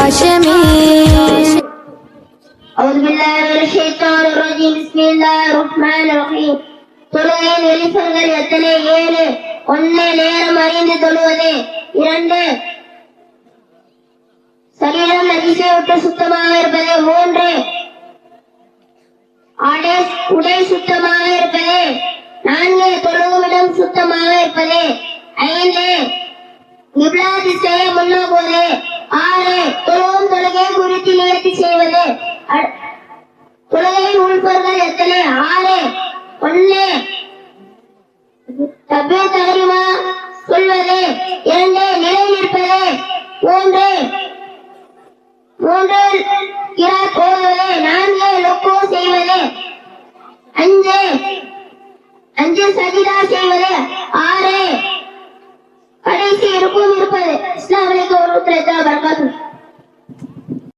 ஹாஷமே أعوذ بالله من الشيطان الرجيم بسم الله الرحمن الرحيم தொழுகையின் வெளிச்சங்கள் எத்தனை? ஏழு. ஒன்று நேரம் அறிந்து தொழுவது. இரண்டு. சரீரம் நதிசை விட்டு சுத்தமாக இருப்பது. மூன்று. ஆடை உடை சுத்தமாக இருப்பது. நான்கு. தொழுவிடம் சுத்தமாக இருப்பது. ஐந்து. இவ்வளவு செய்ய முன்னோக்கி செய்வது உள்பொருள்கள் எத்தனை? ஆறு. ஒன்னு தப்பே தகரிமா சொல்வது. இரண்டு. நிலை நிற்பது. மூன்று. மூன்று. இரா போடுவது நான்கு. லொக்கோ செய்வது. அஞ்சு. அஞ்சு சஜிதா செய்வது. ஆறு. கடைசி இருக்கும் இருப்பது. இஸ்லாமிக்கு ஒரு வரகாத்து